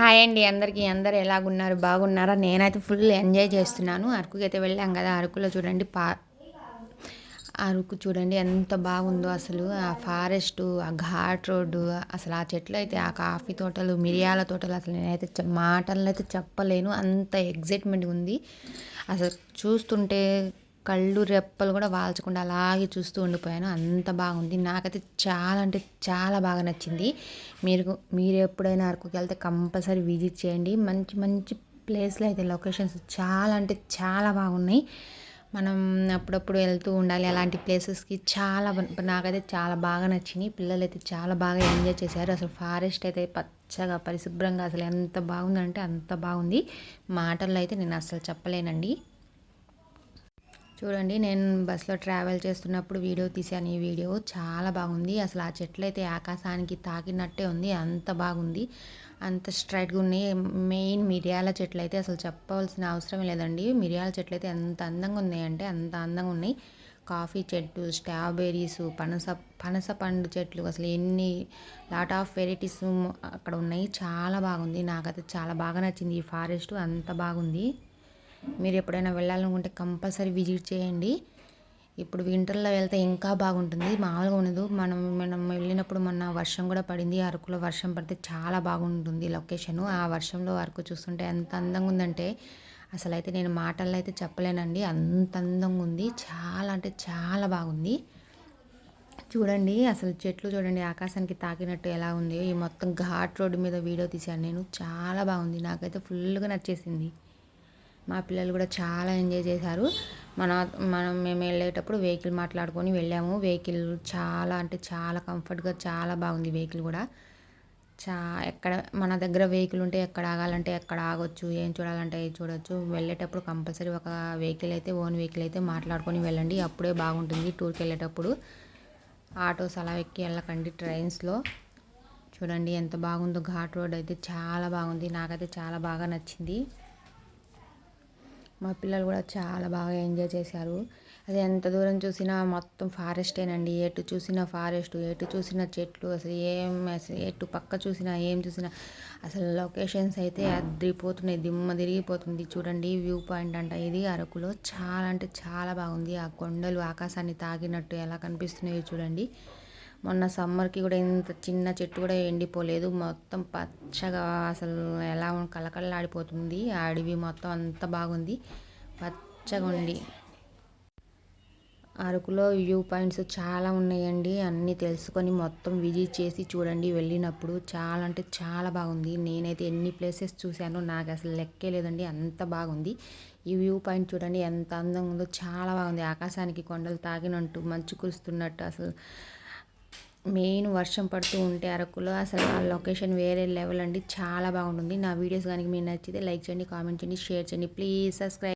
Hi అండి అందరికీ. అందరు ఎలాగున్నారు? బాగున్నారా? నేనైతే ఫుల్ ఎంజాయ్ చేస్తున్నాను. అరకుకి అయితే వెళ్ళాం కదా అరకులో చూడండి పా అరకు చూడండి ఎంత బాగుందో అసలు. ఆ ఫారెస్ట్ ఆ ఘాట్ రోడ్డు అసలు ఆ చెట్లు అయితే ఆ కాఫీ తోటలు మిరియాల తోటలు అసలు నేనైతే మాటలను అయితే చెప్పలేను. అంత ఎగ్జైట్మెంట్ ఉంది. అసలు చూస్తుంటే కళ్ళు రెప్పలు కూడా వాల్చకుండా అలాగే చూస్తూ ఉండిపోయాను. అంత బాగుంది. నాకైతే చాలా అంటే చాలా బాగా నచ్చింది. మీరు మీరు ఎప్పుడైనా అరకుకి వెళ్తే కంపల్సరీ విజిట్ చేయండి. మంచి మంచి ప్లేస్లో అయితే లొకేషన్స్ చాలా అంటే చాలా బాగున్నాయి. మనం అప్పుడప్పుడు వెళ్తూ ఉండాలి. అలాంటి ప్లేసెస్కి చాలా నాకైతే చాలా బాగా నచ్చింది. పిల్లలు అయితే చాలా బాగా ఎంజాయ్ చేశారు. అసలు ఫారెస్ట్ అయితే పచ్చగా పరిశుభ్రంగా అసలు ఎంత బాగుందంటే అంత బాగుంది. మాటల్లో అయితే నేను అసలు చెప్పలేనండి. చూడండి నేను బస్సులో ట్రావెల్ చేస్తున్నప్పుడు వీడియో తీసాను ఈ వీడియో చాలా బాగుంది. అసలు ఆ చెట్లు అయితే ఆకాశానికి తాకినట్టే ఉంది. అంత బాగుంది. అంత స్ట్రైట్గా ఉన్నాయి. మెయిన్ మిరియాల చెట్లు అయితే అసలు చెప్పవలసిన అవసరం లేదండి. మిరియాల చెట్లు అయితే ఎంత అందంగా ఉన్నాయంటే అంత అందంగా ఉన్నాయి. కాఫీ చెట్టు స్ట్రాబెర్రీస్ పనస పనస పండు చెట్లు అసలు ఎన్ని లాట్ ఆఫ్ వెరైటీస్ అక్కడ ఉన్నాయి. చాలా బాగుంది. నాకైతే చాలా బాగా నచ్చింది. ఈ ఫారెస్ట్ అంత బాగుంది. మీరు ఎప్పుడైనా వెళ్ళాలనుకుంటే కంపల్సరీ విజిట్ చేయండి. ఇప్పుడు వింటర్లో వెళ్తే ఇంకా బాగుంటుంది. మామూలుగా ఉండదు. మనం మనం వెళ్ళినప్పుడు మొన్న వర్షం కూడా పడింది. అరకులో వర్షం పడితే చాలా బాగుంటుంది లొకేషన్. ఆ వర్షంలో అరకు చూస్తుంటే ఎంత అందంగా ఉందంటే అసలు అయితే నేను మాటల్లో అయితే చెప్పలేనండి. అంత అందంగా ఉంది. చాలా అంటే చాలా బాగుంది. చూడండి అసలు చెట్లు చూడండి ఆకాశానికి తాకినట్టు ఎలా ఉంది. ఈ మొత్తం ఘాట్ రోడ్డు మీద వీడియో తీశాను నేను. చాలా బాగుంది. నాకైతే ఫుల్గా నచ్చేసింది. మా పిల్లలు కూడా చాలా ఎంజాయ్ చేశారు. మన మనం మేము వెళ్ళేటప్పుడు వెహికల్ మాట్లాడుకొని వెళ్ళాము. వెహికల్ చాలా అంటే చాలా కంఫర్ట్గా చాలా బాగుంది వెహికల్ కూడా. చా ఎక్కడ మన దగ్గర వెహికల్ ఉంటే ఎక్కడ ఆగాలంటే ఎక్కడ ఆగొచ్చు ఏం చూడాలంటే ఏం చూడొచ్చు. వెళ్ళేటప్పుడు కంపల్సరీ ఒక వెహికల్ అయితే ఓన్ వెహికల్ అయితే మాట్లాడుకొని వెళ్ళండి. అప్పుడే బాగుంటుంది టూర్కి వెళ్ళేటప్పుడు. ఆటోస్ అలా ఎక్కి వెళ్ళకండి ట్రైన్స్లో. చూడండి ఎంత బాగుందో ఘాట్ రోడ్ అయితే చాలా బాగుంది. నాకైతే చాలా బాగా నచ్చింది. మా పిల్లలు కూడా చాలా బాగా ఎంజాయ్ చేశారు. అది ఎంత దూరం చూసినా మొత్తం ఫారెస్టేనండి ఎటు చూసినా ఫారెస్ట్ ఎటు చూసినా చెట్లు అసలు ఏం అసలు ఎటు పక్క చూసినా ఏం చూసినా అసలు లొకేషన్స్ అయితే అద్రిపోతున్నాయి. దిమ్మ తిరిగిపోతుంది. చూడండి వ్యూ పాయింట్ అంట ఇది అరకులో. చాలా అంటే చాలా బాగుంది. ఆ కొండలు ఆకాశాన్ని తాగినట్టు ఎలా కనిపిస్తున్నాయో చూడండి. మొన్న సమ్మర్కి కూడా ఇంత చిన్న చెట్టు కూడా ఎండిపోలేదు. మొత్తం పచ్చగా అసలు ఎలా కలకలలాడిపోతుంది ఆ అడవి మొత్తం అంత బాగుంది. పచ్చగా ఉండి అరకులో వ్యూ పాయింట్స్ చాలా ఉన్నాయండి. అన్నీ తెలుసుకొని మొత్తం విజిట్ చేసి చూడండి. వెళ్ళినప్పుడు చాలా అంటే చాలా బాగుంది. నేనైతే ఎన్ని ప్లేసెస్ చూశానో నాకు అసలు లెక్కే లేదండి. అంత బాగుంది. ఈ వ్యూ పాయింట్ చూడండి. ఎంత అందంగా ఉందో చాలా బాగుంది. ఆకాశానికి కొండలు తాగినట్టు మంచు కురుస్తున్నట్టు అసలు మెయిన్ వర్షం పడుతూ ఉంటే అరకులో అసలు ఆ లొకేషన్ వేరే లెవెల్ అండి. చాలా బాగుంటుంది. నా వీడియోస్ కానీ మీకు నచ్చితే లైక్ చేయండి కామెంట్ చేయండి షేర్ చేయండి. Please subscribe